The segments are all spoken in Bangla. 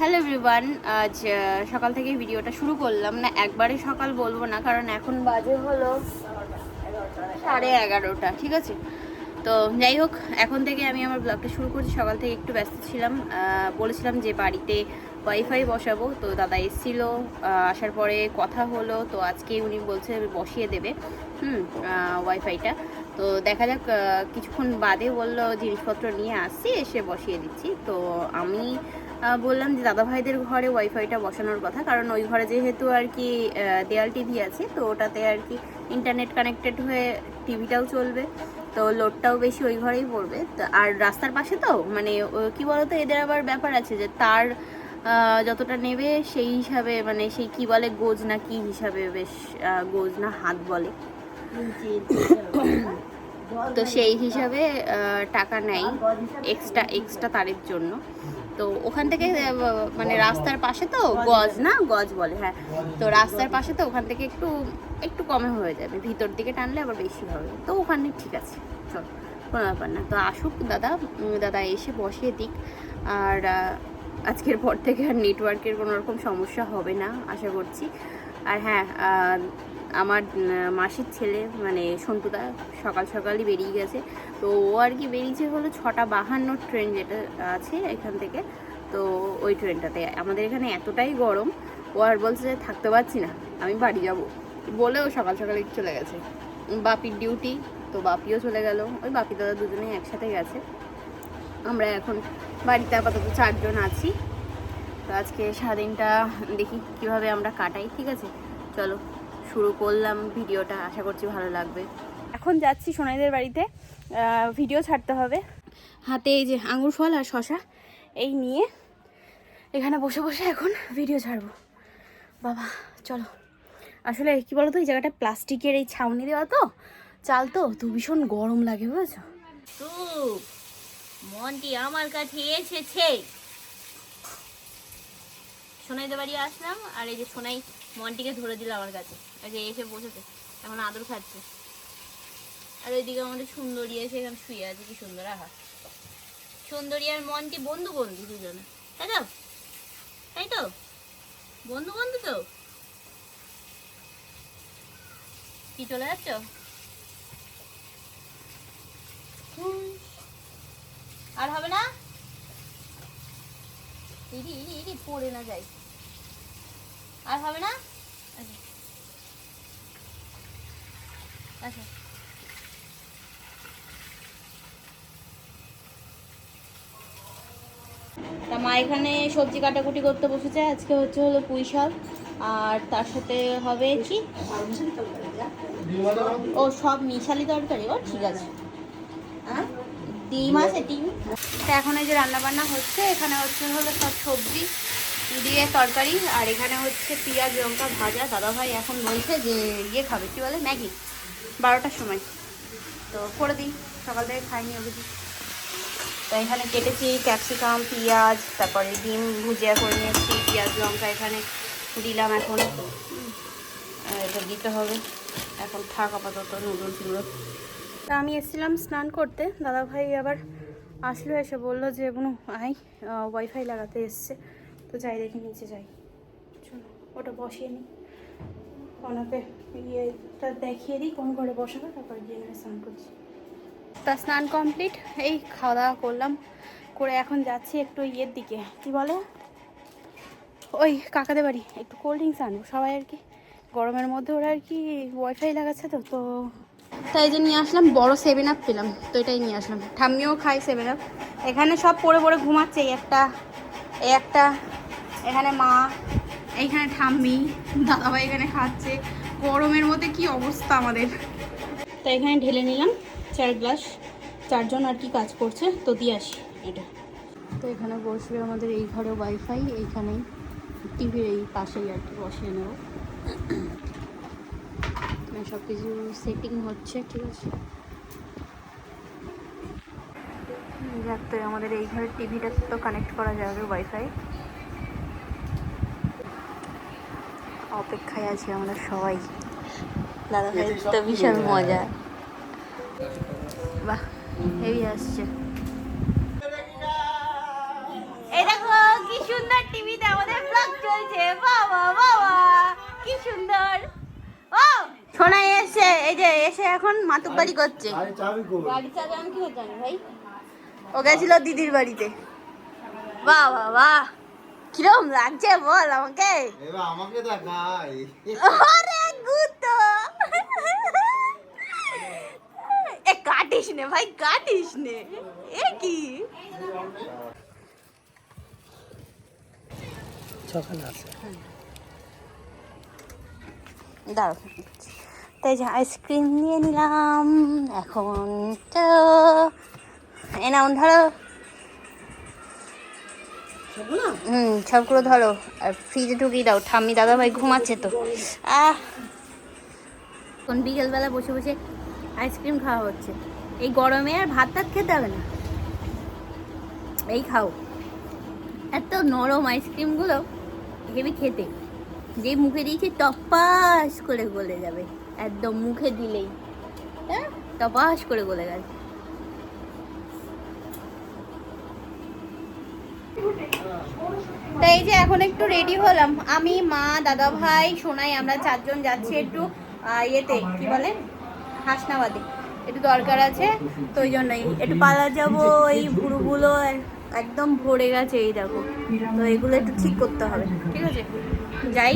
হ্যালো এভরিওয়ান আজ সকাল থেকে ভিডিওটা শুরু করলাম। না, একবারে সকাল বলব না, কারণ এখন বাজে হলো সাড়ে এগারোটা, ঠিক আছে? তো যাই হোক, এখন থেকে আমি আমার ব্লগটা শুরু করছি। সকাল থেকে একটু ব্যস্ত ছিলাম। বলেছিলাম যে বাড়িতে ওয়াইফাই বসাবো। তো দাদা এসেছিল আসার পরে কথা হলো। তো আজকে উনি বলছে বসিয়ে দেবে, হুম ওয়াইফাইটা তো দেখা যাক কিছুক্ষণ বাদে বলল, জিনিসপত্র নিয়ে আসছি, এসে বসিয়ে দিচ্ছি। তো আমি বললাম যে দাদা ভাইদের ঘরে ওয়াইফাইটা বসানোর কথা, কারণ ওই ঘরে যেহেতু আর কি দেয়াল টিভি আছে, তো ওটাতে আর কি ইন্টারনেট কানেক্টেড হয়ে টিভিটাও চলবে, তো লোডটাও বেশি ওই ঘরেই পড়বে। আর রাস্তার পাশে তো মানে কি বলতো, এদের আবার ব্যাপার আছে যে তার যতটা নেবে সেই হিসাবে মানে সেই কি বলে, গোজ না কি হিসাবে বেশ গোজ না হাত বলে। তো সেই হিসাবে টাকা নেয় এক্সট্রা এক্সট্রা তারের জন্য। তো ওখান থেকে মানে রাস্তার পাশে তো গজ না? গজ বলে হ্যাঁ। তো রাস্তার পাশে তো ওখান থেকে একটু একটু কমে হয়ে যাবে। ভিতর দিকে টানলে আবার বেশি হবে। তো ওখানে ঠিক আছে। চল, কোনো ব্যাপার না। তো আসুক দাদা দাদা এসে বসিয়ে দিক। আর আজকের পর থেকে আর নেটওয়ার্কের কোনো রকম সমস্যা হবে না, আশা করছি। আর হ্যাঁ আমার মাসির ছেলে মানে সন্তুদা সকাল সকালই বেরিয়ে গেছে। তো ও আর কি বেরিয়েছে হলো ছটা বাহান্ন ট্রেন যেটা আছে এখান থেকে। তো ওই ট্রেনটাতে। আমাদের এখানে এতটাই গরম, ও আর বলছে যে থাকতে পারছি না, আমি বাড়ি যাব। বলেও সকাল সকালে চলে গেছে। বাপির ডিউটি তো বাপিও চলে গেল। ওই বাপি দাদা দুজনেই একসাথে গেছে। আমরা এখন বাড়িতে আপাতত চারজন আছি। তো আজকে সারাদিনটা দেখি কীভাবে আমরা কাটাই, ঠিক আছে? চলো। শুরু করলাম ভিডিওটা। আশা করছি ভালো লাগবে। এখন যাচ্ছি সোনাইদের বাড়িতে। ভিডিও ছাড়তে হবে। হাতে এই যে আঙুর ফল আর শশা এই নিয়ে এখানে বসে বসে এখন ভিডিও ছাড়বো। বাবা চলো। আসলে কি বলতো এই জায়গাটা প্লাস্টিকের এই ছাউনি দেওয়া তো চাল তো তো ভীষণ গরম লাগে বুঝেছ? মনটি আমার কাছে এসেছে। সোনাইদের বাড়ি আসলাম আর এই যে সোনাই মনটিকে ধরে দিল আমার কাছে। যে এসে বসেছে, এখন আদর খাচ্ছে। আর ওইদিকে আমাদের সুন্দরী এসে এখানে শুয়ে আছে, কি সুন্দর, আহা। সুন্দরী আর মনটি বন্ধু বন্ধু দুজনে, তাই তো? তাই তো? বন্ধু বন্ধু তো? কি চলে যাচ্ছ? আর হবে না? ইরি ইরি ইরি, পড়ে না যাই। আর হবে না? আচ্ছা। আচ্ছা। তা মা এখানে সবজি কাটাকুটি করতে বসেছে, আজকে হচ্ছে হলো পুঁই শাক, আর তার সাথে হবে কি? ও, সব মিশালি তরকারি, ও, ঠিক আছে। ডিম আছে, ডিম। তা এখন এই যে রান্না বান্না হচ্ছে, এখানে হচ্ছে হলো সব সবজি, দিয়ে তরকারি, আর এখানে হচ্ছে পেঁয়াজ, লঙ্কা ভাজা। দাদা ভাই এখন বলছে যে ইয়ে খাবে, কি বলে? ম্যাগি। বারোটার সময়। তো করে দিই, সকাল থেকে খাইনি অবধি তো এখানে কেটেছি ক্যাপসিকাম, পেঁয়াজ, তারপরে ডিম ভুজিয়া করে নিয়েছি, পেঁয়াজ, লঙ্কা এখানে দিলাম এখন। এটা দিতে হবে। এখন থাক আপাতত নুডলসগুলো তা আমি এসেছিলাম স্নান করতে। দাদা ভাই আবার আসলো, এসে বলল যে কোনো আই ওয়াইফাই লাগাতে এসছে। তো যাই, দেখি নিচে যাই। চলো, ওটা বসিয়ে নিই ওনাকে ইয়েটা দেখিয়ে দিই কোন ঘরে বসাবো, তারপর গিয়ে স্নান করছি। তা স্নান কমপ্লিট, এই খাওয়া দাওয়া করলাম। করে এখন যাচ্ছি একটু ইয়ের দিকে, কি বলে? ওই কাকাদের বাড়ি, একটু কোল্ড ড্রিঙ্কস আনব, সবাই আর কি। গরমের মধ্যে ওরা আর কি ওয়াইফাই লাগাচ্ছে তো তো তাই যে নিয়ে আসলাম, বড় সেভেন আপ পেলাম, তো এটাই নিয়ে আসলাম। ঠাম্মিও খাই সেভেন আপ এখানে সব পড়ে পড়ে ঘুমাচ্ছে, এই একটা এই একটা, এখানে মা এইখানে ঠাম্মি, দাদাভাই এখানে খাচ্ছে। গরমের মধ্যে কি অবস্থা আমাদের? তো এখানে ঢেলে নিলাম চার গ্লাস। চারজন আর কি কাজ করছে তো দিয়ে আসি এটা। তো এখানে বসবে আমাদের এই ঘরে ওয়াইফাই এইখানেই। টিভির এই পাশেই আর কি বসিয়ে নেব। সব কিছু সেটিং হচ্ছে ঠিক আছে? যাক তো আমাদের এই ঘরের টিভিটা তো কানেক্ট করা যাবে ওয়াইফাই অপেক্ষায় আছি আমরা সবাই। দাদা ভাই তো ভীষণ মজা। বাহ হেভি আসছে। এই দেখো কি সুন্দর টিভিতে আমাদের চলছে। বাবা বাবা সুন্দর। এই যে এসে এখন বাড়ি করছে। ভাই? ও গেছিল দিদির বাড়িতে। বাহ বাহ বাহ। কিরম লাগছে বল আমাকে? এবার আমাকে দেখাই আরে গুতো। এ কাটিস নে ভাই কাটিস নে। এ কি? দাঁড়াও তাই যে আইসক্রিম নিয়ে নিলাম। এখন তো এ নাও ধরো। হুম সবগুলো ধরো। আর ফ্রিজে ঢুকিয়ে দাও। ঠাম্মি দাদা ভাই ঘুমাচ্ছে তো। আহ! কোন বিকেলবেলা বসে বসে আইসক্রিম খাওয়া হচ্ছে। এই গরমে আর ভাত টাত খেতে হবে না। এই খাও। এত নরম আইসক্রিমগুলো হেবি খেতে। যে মুখে দিয়েছি টপাস করে গলে যাবে। একদম মুখে দিলেই। হ্যাঁ? টপাস করে গলে গেছে। তো এই যে এখন একটু রেডি হলাম। আমি, মা, দাদা ভাই, সোনাই, আমরা চারজন যাচ্ছি একটু ইয়েতে, কি বলে? হাসনাবাদে। একটু দরকার আছে, তো ওই জন্যই। একটু পার্লার যাব, এই ভুরুগুলো একদম ভরে গেছে, এই দেখো। তো এগুলো একটু ঠিক করতে হবে, ঠিক আছে? যাই,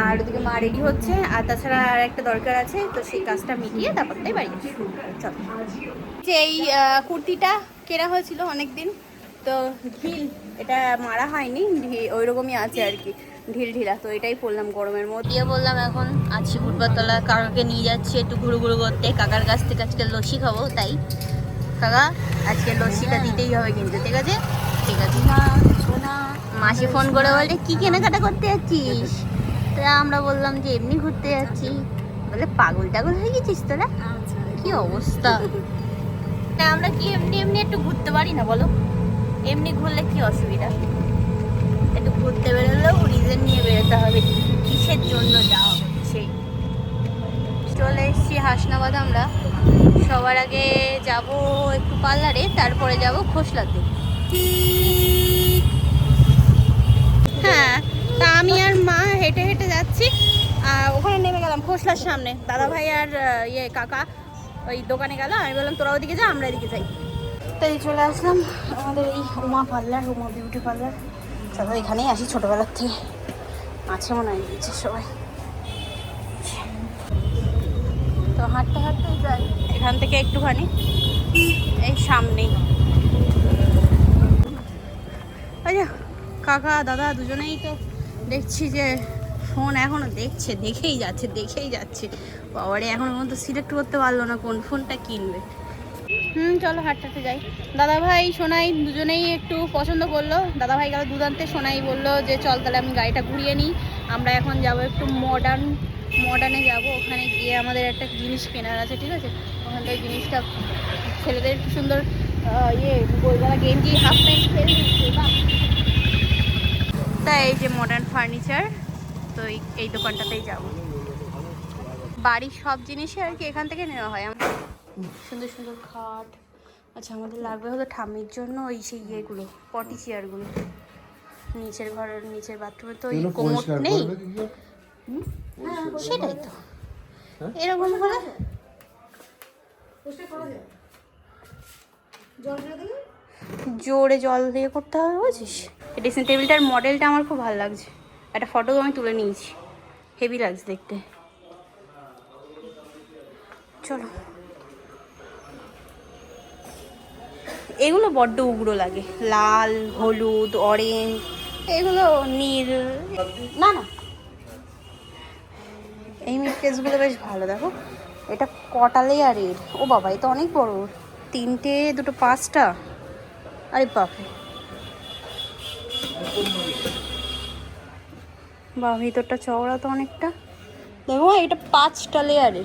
আর ওদিকে মা রেডি হচ্ছে, আর তাছাড়া আর একটা দরকার আছে, তো সেই কাজটা মিটিয়ে তারপর তাই বাড়ি চল। যে এই কুর্তিটা কেনা হয়েছিল অনেক দিন তো ঢিল এটা মারা হয়নি ওই রকমই আছে আর কি ঢিল ঢিলা তো এটাই পরলাম গরমের মধ্যে। দিয়ে বললাম এখন আছি ফুটবলতলা কাকাকে নিয়ে যাচ্ছি একটু ঘুরু ঘুরু করতে কাকার কাছ থেকে আজকে লস্যি খাব তাই। কাকা আজকে লস্যিটা দিতেই হবে কিন্তু ঠিক আছে? ঠিক আছে। মাসি ফোন করে বলে কি কেনাকাটা করতে যাচ্ছিস? তা আমরা বললাম যে এমনি ঘুরতে যাচ্ছি। বলে পাগল টাগল হয়ে গেছিস তোরা? কি অবস্থা? আমরা কি এমনি এমনি একটু ঘুরতে পারি না বলো? এমনি ঘুরলে কি অসুবিধা? একটু ঘুরতে বেরোলেও রিজন নিয়ে বেরোতে হবে কিসের জন্য যাওয়া হচ্ছে চলে এসেছি হাসনাবাদ আমরা। সবার আগে যাব একটু পার্লারে, তারপরে যাব খোসলাতে। হ্যাঁ তা আমি আর মা হেঁটে হেঁটে যাচ্ছি। ওখানে নেমে গেলাম খোসলার সামনে। দাদা ভাই আর ইয়ে কাকা ওই দোকানে গেল। আমি বললাম, তোরা ওদিকে যা, আমরা এদিকে যাই। তাই চলে আসলাম আমাদের এই Uma parlour Uma beauty parlour চলো এখানেই আসি ছোটোবেলার থেকে। আছে মনে হয় দিয়েছে সবাই। তো হাঁটতে হাঁটতে যাই। এখান থেকে একটুখানি, এই সামনেই। আচ্ছা কাকা, দাদা দুজনেই তো দেখছি যে ফোন এখনও দেখছে, দেখেই যাচ্ছে দেখেই যাচ্ছে। বাবারে, এখনও পর্যন্ত সিলেক্ট করতে পারল না কোন ফোনটা কিনবে। হুম, চলো হাঁটতে যাই। দাদা ভাই সোনাই দুজনেই একটু পছন্দ করল। দাদা ভাই গেল দুধান্তে সোনাই বলল যে, চল তাহলে আমি গাড়িটা ঘুরিয়ে নিই। আমরা এখন যাব একটু মডার্ন মডার্নে যাব। ওখানে গিয়ে আমাদের একটা জিনিস কেনার আছে, ঠিক আছে? ওখান থেকে জিনিসটা ছেলেদের একটু সুন্দর ইয়ে বইবেলা গেঞ্জি হাফ প্যান্ট বাহ তাই এই যে মডার্ন ফার্নিচার তো এই- দোকানটাতেই যাব। বাড়ির সব জিনিসই আর কি এখান থেকে নেওয়া হয়। আমাদের সুন্দর সুন্দর খাট। আচ্ছা আমাদের লাগবে হলো ঠাম্মির জন্য ওই সেই ইয়েগুলো পটি চেয়ারগুলো নিচের ঘরের নিচের বাথরুমে তো ওই কোমর নেই? হুম? সেটাই তো। এরকম হলে জোরে জল দিয়ে করতে হবে বুঝিস? ড্রেসিং টেবিলটার মডেলটা আমার খুব ভালো লাগছে। একটা ফটো আমি তুলে নিয়েছি। হেভি লাগছে দেখতে। চলো। এগুলো বড্ড উগ্র লাগে। লাল, হলুদ অরেঞ্জ এগুলো নীল। না না। এই মিটকেসগুলো বেশ ভালো, দেখো। এটা কটা লেয়ারের ও বাবা এটা অনেক বড়। তিনটে, দুটো পাঁচটা? আরে বাপরে। বা, ভিতরটা চওড়া তো অনেকটা। দেখো, এটা পাঁচটা লেয়ারের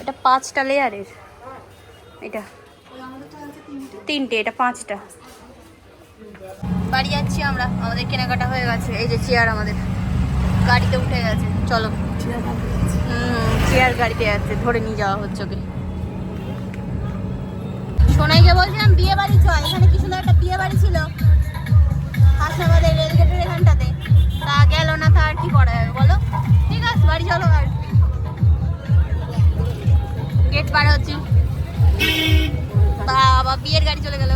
এটা পাঁচটা লেয়ারের এটা। তিনটে, এটা পাঁচটা। বাড়ি যাচ্ছি আমরা, আমাদের কেনাকাটা হয়ে গেছে। এই যে চেয়ার আমাদের। গাড়িতে উঠে গেছে। চলো। চেয়ার গাড়িতে যাচ্ছে, ধরে নিয়ে যাওয়া হচ্ছে ওকে। সোনাইকে বলছিলাম, বিয়ে বাড়ি চ এখানে কি সুন্দর একটা বিয়ে বাড়ি ছিল? হাসনাবাদের রেলগেটের এখানটাতে। তা গেল না, তা আর কি করা যাবে বলো? ঠিক আছে, বাড়ি চলো আর। গেট পার হচ্ছি। বাবা বিয়ের গাড়ি চলে গেল।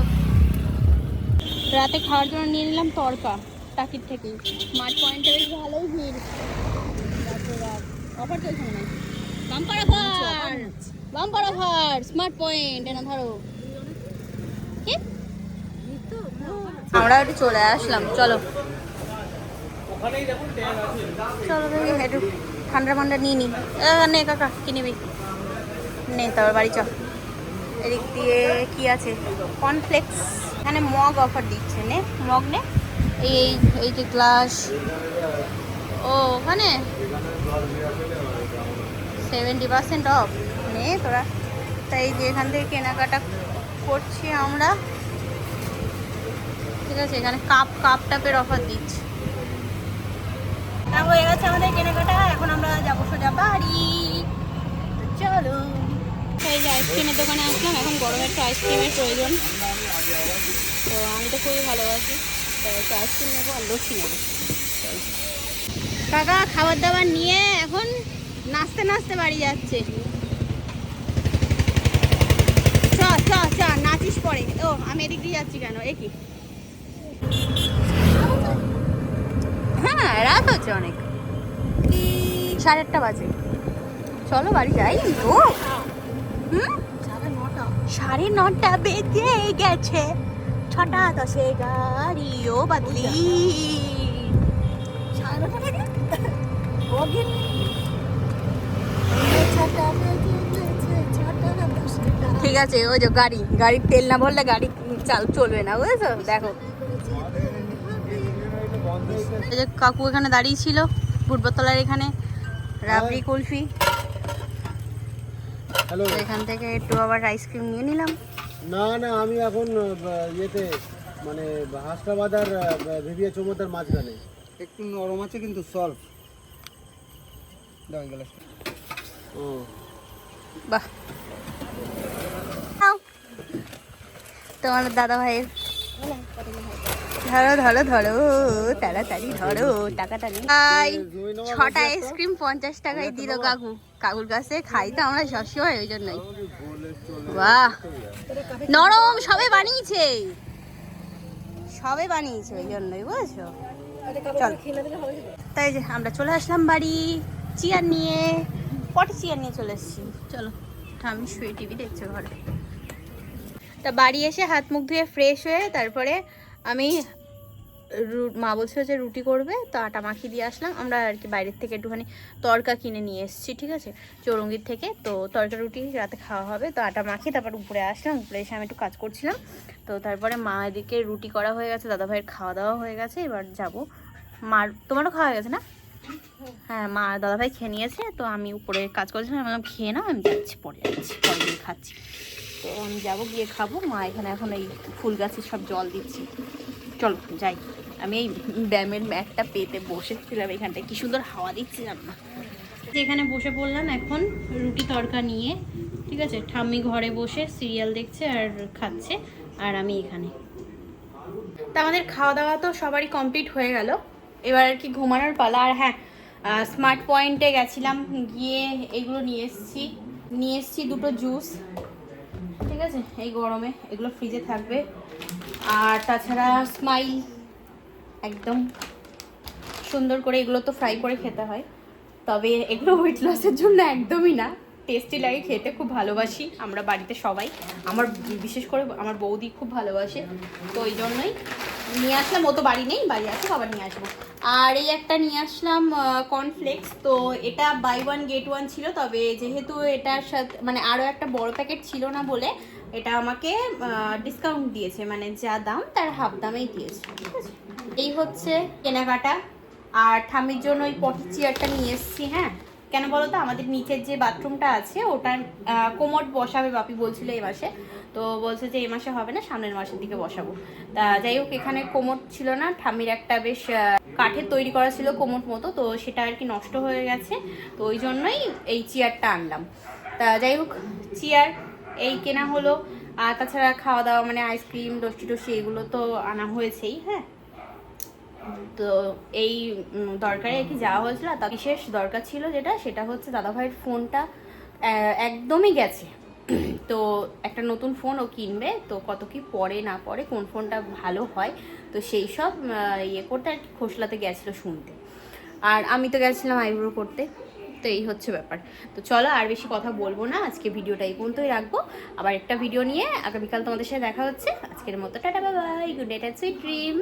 রাতে খাওয়ার জন্য নিয়ে নিলাম তরকা টাকির থেকে। স্মার্ট পয়েন্টে বেশ ভালোই ভিড়। অফার চলছে মনে হয়। Bumper offer bumper offer smart point এনা ধরো। আমরা একটু চলে আসলাম চলো। চলো একটু ঠান্ডা ঠান্ডা নিয়ে নি। কাকা কি নিবি নে তারপর বাড়ি চ। এদিক দিয়ে কি আছে? কর্নফ্লেক্স এখানে মগ অফার দিচ্ছে, নে। মগ নে। এই এই যে গ্লাস ও, ওখানে? সেভেন্টি পার্সেন্ট অফ নে তোরা। তাই যে এখান থেকে কেনাকাটা করছি আমরা। ঠিক আছে, এখানে কাপ কাপ টাপের অফার দিচ্ছে। তা হয়ে গেছে আমাদের কেনাকাটা। এখন আমরা যাব সোজা বাড়ি। চলো। আইসক্রিমের দোকানে আসলাম। এখন গরমে একটু আইসক্রিমের প্রয়োজন। তো আমি তো খুবই ভালোবাসি। তো আইসক্রিম নেব আর লস্যি নেব। কাকা খাবার দাবার নিয়ে এখন নাচতে নাচতে বাড়ি যাচ্ছে। চ চ চ, নাচিস পরে। ও, আমি এদিক দিয়ে যাচ্ছি কেন? এ হ্যাঁ রাত হচ্ছে অনেক। সাড়ে আটটা বাজে। চলো বাড়ি যাই। সাড়ে নটা বেজে গেছে। ছটা দশে গাড়িও বাদলি। ঠিক আছে, ওই যে গাড়ি। গাড়ির তেল না ভরলে গাড়ি চাল চলবে না, বুঝেছ? দেখো। কাকু এখানে দাঁড়িয়ে ছিল, পূর্বতলার এখানে, রাবড়ি কুলফি। এখান থেকে একটু আবার আইসক্রিম নিয়ে নিলাম। না না আমি এখন ইয়েতে মানে হাসনাবাদ আর ভিভিয়া চৌমতার মাঝখানে। একটু নরম আছে কিন্তু সলভ দাও গ্লাসটা ও। বাহ। তোমার দাদা ভাইয়ের ধরো ধরো ধরো তাড়াতাড়ি ধরো টাকাটা নেই ছটা আইসক্রিম পঞ্চাশ টাকায় দিল কাকু। কাকুর কাছে খাই তো আমরা সবসময় ওই জন্যই। বাহ। নরম সবে বানিয়েছে। সবে বানিয়েছে ওই জন্যই বুঝছ? চল। তাই যে আমরা চলে আসলাম বাড়ি। চেয়ার নিয়ে পটি চেয়ার নিয়ে চলে এসেছি। চলো আমি শুয়ে টিভি দেখছ ঘরে। তা বাড়ি এসে হাত মুখ ধুয়ে ফ্রেশ হয়ে তারপরে আমি মা বলছিল যে রুটি করবে, তো আটা মাখিয়ে দিয়ে আসলাম। আমরা আর কি বাইরের থেকে একটুখানি তরকা কিনে নিয়ে এসেছি, ঠিক আছে? চৌরঙ্গির থেকে। তো তরকা রুটি রাতে খাওয়া হবে। তো আটা মাখিয়ে তারপর উপরে আসলাম। উপরে এসে আমি একটু কাজ করছিলাম। তো তারপরে মা এদিকে রুটি করা হয়ে গেছে দাদা ভাইয়ের খাওয়া দাওয়া হয়ে গেছে। এবার যাব। মার, তোমারও খাওয়া হয়ে গেছে না? হ্যাঁ মা দাদা ভাই খেয়ে নিয়েছে। তো আমি উপরে কাজ করছিলাম। আমি খেয়ে নাও, আমি যাচ্ছি, পরে যাচ্ছি, পরে খাচ্ছি। তো আমি যাব, গিয়ে খাব। মা এখানে এখন এই ফুল গাছে সব জল দিচ্ছি। চলো, যাই। আমি এই ব্যায়ামের ম্যাটটা পেতে বসেছিলাম এখানটায়। কি সুন্দর হাওয়া দিচ্ছিলাম না? এখানে বসে পড়লাম এখন রুটি তরকা নিয়ে। ঠিক আছে? ঠাম্মি ঘরে বসে সিরিয়াল দেখছে আর খাচ্ছে, আর আমি এখানে। তা আমাদের খাওয়া দাওয়া তো সবারই কমপ্লিট হয়ে গেল। এবার আর কি ঘুমানোর পালা। আর হ্যাঁ স্মার্ট পয়েন্টে গেছিলাম। গিয়ে এগুলো নিয়ে এসেছি। নিয়ে এসেছি দুটো জুস ঠিক আছে? এই গরমে এগুলো ফ্রিজে থাকবে। আর তাছাড়া স্মাইল একদম সুন্দর করে এগুলো তো ফ্রাই করে খেতে হয়। তবে এগুলো ওয়েট লসের জন্য একদমই না। টেস্টি লাগে, খেতে খুব ভালোবাসি আমরা বাড়িতে সবাই। আমার বিশেষ করে আমার বৌদি খুব ভালোবাসে, তো ওই জন্যই নিয়ে আসলাম, ও তো বাড়ি নেই, বাড়ি আছে আবার নিয়ে আসব। আর এই একটা নিয়ে আসলাম কর্নফ্লেক্স তো এটা বাই ওয়ান গেট ওয়ান ছিল, তবে যেহেতু এটার সাথে মানে আরও একটা বড় প্যাকেট ছিল না বলে, এটা আমাকে ডিসকাউন্ট দিয়েছে মানে যা দাম, তার হাফ দামেই দিয়েছে, ঠিক আছে? এই হচ্ছে কেনাকাটা। আর ঠামির জন্য ওই পটি চেয়ারটা নিয়ে এসেছি হ্যাঁ? কেন বলো তো? আমাদের নিচের যে বাথরুমটা আছে, ওটার কোমোড বসাবে বাপি বলছিল এই মাসে। তো বলছে যে এই মাসে হবে না, সামনের মাসের দিকে বসাবো। তা যাই হোক, এখানে কোমোড ছিল না ঠামির একটা বেশ কাঠের তৈরি করা ছিল কোমোড মতো, তো সেটা আর কি নষ্ট হয়ে গেছে। তো ওই জন্যই এই চেয়ারটা আনলাম। তা যাই হোক, চেয়ার এই কেনা হলো। আর তাছাড়া খাওয়া দাওয়া মানে আইসক্রিম লস্যি টস্যি এগুলো তো আনা হয়েছেই হ্যাঁ। তো এই দরকারে কি যাওয়া হয়েছিল। তার বিশেষ দরকার ছিল যেটা, সেটা হচ্ছে দাদাভাইয়ের ফোনটা একদমই গেছে। তো একটা নতুন ফোন ও কিনবে, তো কত কি পড়ে না পড়ে, কোন ফোনটা ভালো হয়, তো সেই সব ইয়ে করতে আর কি খোসলাতে গেছিল শুনতে। আর আমি তো গেছিলাম আইব্রো করতে, তো এই হচ্ছে ব্যাপার। তো চলো আর বেশি কথা বলব না, আজকে ভিডিওটা এই পর্যন্তই রাখব। আবার একটা ভিডিও নিয়ে আগামীকাল তোমাদের সাথে দেখা হচ্ছে। আজকের মতো tata, bye good night sweet dream